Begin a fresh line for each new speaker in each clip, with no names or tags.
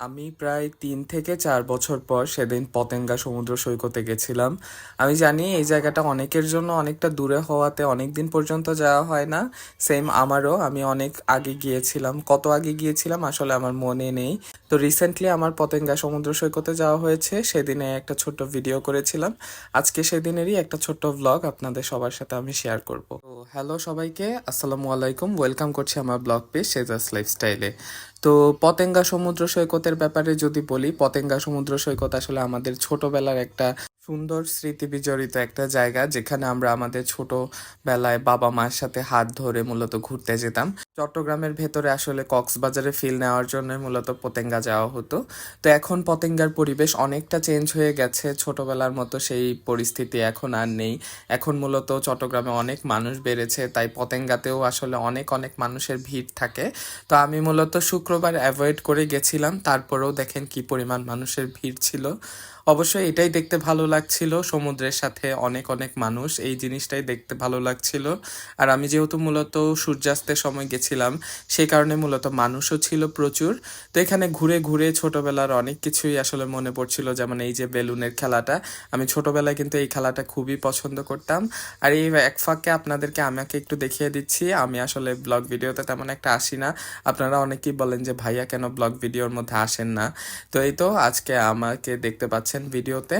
আমি প্রায় তিন থেকে চার বছর পর সেদিন পতেঙ্গা সমুদ্র সৈকতে গেছিলাম। আমি জানি এই জায়গাটা অনেকের জন্য অনেকটা দূরে হওয়াতে অনেক দিন পর্যন্ত যাওয়া হয় না। সেম আমারও। আমি অনেক আগে গিয়েছিলাম। কত আগে গিয়েছিলাম আসলে আমার মনে নেই। তো রিসেন্টলি আমার পতেঙ্গা সমুদ্র সৈকতে যাওয়া হয়েছে। সেদিনে একটা ছোট্ট ভিডিও করেছিলাম। আজকে সেদিনেরই একটা ছোট্ট ব্লগ আপনাদের সবার সাথে আমি শেয়ার করব। তো হ্যালো সবাইকে। আসসালামু আলাইকুম। ওয়েলকাম করছি আমার ব্লগ পেজ সেজাস লাইফস্টাইলে তো পতেঙ্গা সমুদ্র সৈকতের ব্যাপারে যদি বলি, পতেঙ্গা সমুদ্র সৈকত আসলে আমাদের ছোটবেলার একটা সুন্দর স্মৃতি বিজড়িত একটা জায়গা, যেখানে আমরা আমাদের ছোটবেলায় বাবা মার সাথে হাত ধরে মূলত ঘুরতে যেতাম। চট্টগ্রামের ভেতরে আসলে কক্সবাজারে ফিল নেওয়ার জন্য মূলত পতেঙ্গা যাওয়া হতো। তো এখন পতেঙ্গার পরিবেশ অনেকটা চেঞ্জ হয়ে গেছে। ছোটবেলার মতো সেই পরিস্থিতি এখন আর নেই। এখন মূলত চট্টগ্রামে অনেক মানুষ বেড়েছে, তাই পতেঙ্গাতেও আসলে অনেক অনেক মানুষের ভিড় থাকে। তো আমি মূলত শুক্রবার অ্যাভয়েড করে গেছিলাম, তারপরেও দেখেন কি পরিমাণ মানুষের ভিড় ছিল। অবশ্যই এটাই দেখতে ভালো লাগছিল, সমুদ্রের সাথে অনেক অনেক মানুষ, এই জিনিসটাই দেখতে ভালো লাগছিল। আর আমি যেহেতু মূলত সূর্যাস্তের সময় গেছিলাম সেই কারণে মূলত মানুষও ছিল প্রচুর। তো এখানে ঘুরে ঘুরে ছোটবেলার অনেক কিছুই আসলে মনে পড়ছিল, যেমন এই যে বেলুনের খেলাটা। আমি ছোটবেলায় কিন্তু এই খেলাটা খুবই পছন্দ করতাম। আর এই এক ফাঁকে আপনাদেরকে আমাকে একটু দেখিয়ে দিচ্ছি, আমি আসলে ব্লগ ভিডিওতে তেমন একটা আসি না। আপনারা অনেকেই বলেন যে, ভাইয়া কেন ব্লগ ভিডিওর মধ্যে আসেন না? তো এই তো আজকে আমাকে দেখতে পাচ্ছেন ভিডিওতে।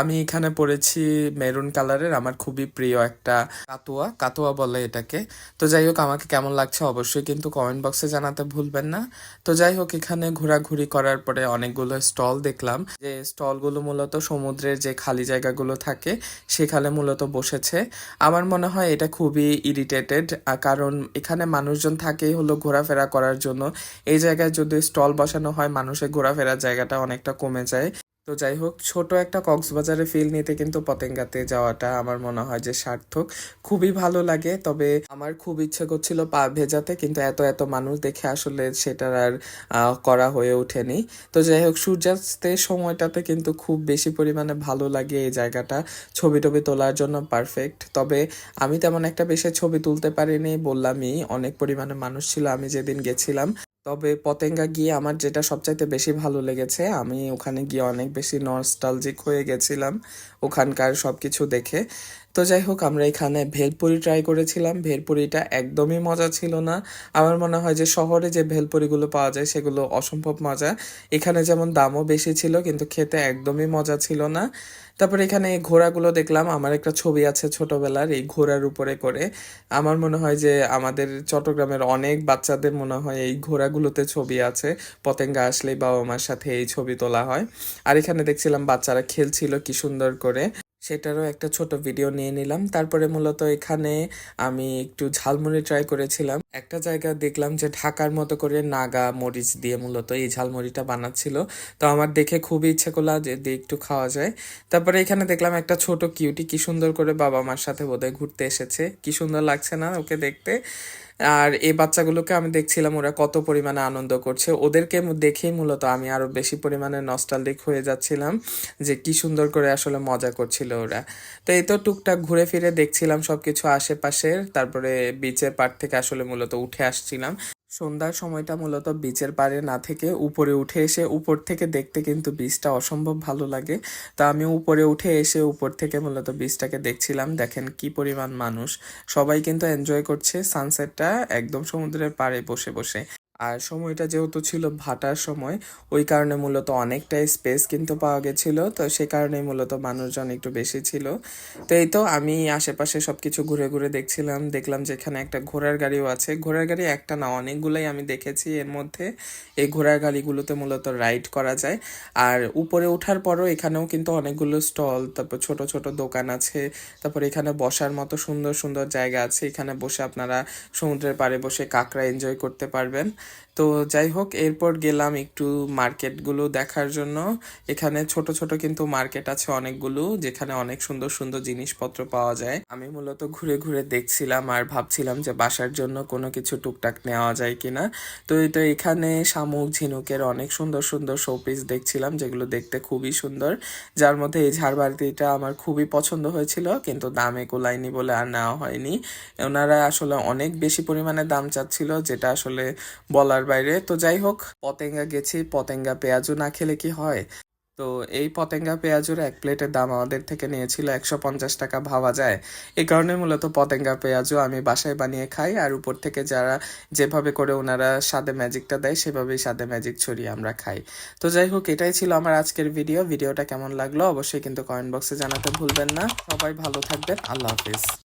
আমি এখানে পড়েছি মেরুন কালারের, আমার খুবই প্রিয় একটা কাতুয়া। কাতুয়া বলে এটাকে। তো যাই হোক, আমাকে কেমন লাগছে অবশ্যই কিন্তু কমেন্ট বক্সে জানাতে ভুলবেন না। তো যাই হোক, এখানে ঘোরাঘুরি করার পরে অনেকগুলো স্টল দেখলাম। যে স্টলগুলো মূলত সমুদ্রের যে খালি জায়গাগুলো থাকে, সেখানে মূলত বসেছে। আমার মনে হয় এটা খুবই ইরিটেটেড কারণ এখানে মানুষজন থাকেই হলো ঘোরাফেরা করার জন্য। এই জায়গায় যদি স্টল বসানো হয়, মানুষের ঘোরাফেরার জায়গাটা অনেকটা কমে যায়। তো যাই হোক ছোট একটা কক্সবাজারে ফিল নিতে কিন্তু পতেঙ্গাতে যাওয়াটা আমার মনে হয় যে সার্থক। খুবই ভালো লাগে, তবে আমার খুব ইচ্ছে করছিল পা ভেজাতে, কিন্তু এত এত মানুষ দেখে আসলে সেটার আর করা হয়ে ওঠেনি। তো যাই হোক সূর্যাস্তের সময়টাতে কিন্তু খুব বেশি পরিমাণে ভালো লাগে এই জায়গাটা। ছবি টবি তোলার জন্য পারফেক্ট তবে আমি তেমন একটা বেশি ছবি তুলতে পারিনি, বললামই, অনেক পরিমাণে মানুষ ছিল, আমি যেদিন গেছিলাম। তবে পতেঙ্গা গিয়ে আমার যেটা সবচাইতে বেশি ভালো লেগেছে, আমি ওখানে গিয়ে অনেক বেশি নস্টালজিক হয়ে গেছিলাম, ওখানকার সব কিছু দেখে। তো যাই হোক, আমরা এখানে ভেলপুরি ট্রাই করেছিলাম। ভেলপুরিটা একদমই মজা ছিল না। আমার মনে হয় যে শহরে যে ভেলপুরিগুলো পাওয়া যায়, সেগুলো অসম্ভব মজা। এখানে যেমন দামও বেশি ছিল, কিন্তু খেতে একদমই মজা ছিল না। তারপরে এখানে এই ঘোড়াগুলো দেখলাম। আমার একটা ছবি আছে ছোটবেলার এই ঘোড়ার উপরে করে। আমার মনে হয় যে আমাদের চট্টগ্রামের অনেক বাচ্চাদের মনে হয় এই ঘোড়াগুলোতে ছবি আছে। পতেঙ্গা আসলেই বাবা মার সাথে এই ছবি তোলা হয়। আর এখানে দেখছিলাম বাচ্চারা খেলছিল কি সুন্দর করে। সেটারও একটা ছোট ভিডিও নিয়ে নিলাম। তারপরে মূলত এখানে আমি একটু ঝালমুড়ি ট্রাই করেছিলাম। একটা জায়গা দেখলাম যে ঢাকার মতো করে নাগা মরিচ দিয়ে মূলত এই ঝালমুড়িটা বানাচ্ছিল। তো আমার দেখে খুবই ইচ্ছে করল যে একটু খাওয়া যায়। তারপরে এখানে দেখলাম একটা ছোট কিউটি কি সুন্দর করে বাবা মার সাথে বোধহয় ঘুরতে এসেছে। কি সুন্দর লাগছে না ওকে দেখতে? আর এই বাচ্চাগুলোকে আমি দেখছিলাম ওরা কত পরিমাণে আনন্দ করছে। ওদেরকে দেখেই মূলত আমি আরও বেশি পরিমাণে নস্টালজিক হয়ে যাচ্ছিলাম যে কি সুন্দর করে আসলে মজা করছিল ওরা। তো এই তো টুকটাক ঘুরে ফিরে দেখছিলাম সব কিছু আশেপাশের, তারপরে বিচের পার থেকে আসলে মূলত উঠে আসছিলাম। সন্ধ্যার সময়টা মূলত বিচের পাড়ে না থেকে উপরে উঠে এসে উপর থেকে দেখতে কিন্তু বীজটা অসম্ভব ভালো লাগে। তা আমি উপরে উঠে এসে উপর থেকে মূলত বীজটাকে দেখছিলাম। দেখেন কি পরিমাণ মানুষ। সবাই কিন্তু এনজয় করছে সানসেটটা একদম সমুদ্রের পাড়ে বসে বসে। আর সময়টা যেহেতু ছিল ভাটার সময়, ওই কারণে মূলত অনেকটাই স্পেস কিন্তু পাওয়া গেছিল। তো সে কারণে মূলত মানুষজন একটু বেশি ছিল। তো এই তো আমি আশেপাশে সব কিছু ঘুরে ঘুরে দেখছিলাম। দেখলাম যে এখানে একটা ঘোড়ার গাড়িও আছে। ঘোড়ার গাড়ি একটা না, অনেকগুলোই আমি দেখেছি এর মধ্যে। এই ঘোড়ার গাড়িগুলোতে মূলত রাইড করা যায়। আর উপরে ওঠার পরও এখানেও কিন্তু অনেকগুলো স্টল তারপর ছোট ছোট দোকান আছে। তারপর এখানে বসার মতো সুন্দর সুন্দর জায়গা আছে। এখানে বসে আপনারা সমুদ্রের পাড়ে বসে কাঁকড়া এনজয় করতে পারবেন। তো যাই হোক, এরপর গেলাম একটু মার্কেটগুলো দেখার জন্য। এখানে ছোট ছোট কিন্তু মার্কেট আছে অনেকগুলো, যেখানে অনেক সুন্দর সুন্দর জিনিসপত্র পাওয়া যায়। আমি মূলত ঘুরে ঘুরে দেখছিলাম আর ভাবছিলাম যে বাসার জন্য কোনো কিছু টুকটাক নেওয়া যায় কিনা। তো এই তো এখানে শামুক, ঝিনুকের অনেক সুন্দর সুন্দর শোপিস দেখছিলাম, যেগুলো দেখতে খুবই সুন্দর। যার মধ্যে এই ঝাড়বাতিটা আমার খুবই পছন্দ হয়েছিল, কিন্তু দামে কোলায়নি বলে আর নেওয়া হয়নি। ওনারা আসলে অনেক বেশি পরিমাণে দাম চাচ্ছিল, যেটা আসলে বলার বাইরে। তো যাই হোক, পতেঙ্গা গেছি, পতেঙ্গা পেঁয়াজু না খেলে কি হয়? তো এই পতেঙ্গা পেঁয়াজুর এক প্লেটের দাম আমাদের থেকে নিয়েছিল একশো পঞ্চাশ টাকা ভাবা যায়। এই কারণে মূলত পতেঙ্গা পেঁয়াজু আমি বাসায় বানিয়ে খাই আর উপর থেকে যারা যেভাবে করে ওনারা স্বাদে ম্যাজিকটা দেয়, সেভাবেই স্বাদে ম্যাজিক ছড়িয়ে আমরা খাই। তো যাই হোক, এটাই ছিল আমার আজকের ভিডিও। ভিডিওটা কেমন লাগল অবশ্যই কিন্তু কমেন্ট বক্সে জানাতে ভুলবেন না। সবাই ভালো থাকবেন। আল্লাহ হাফিজ।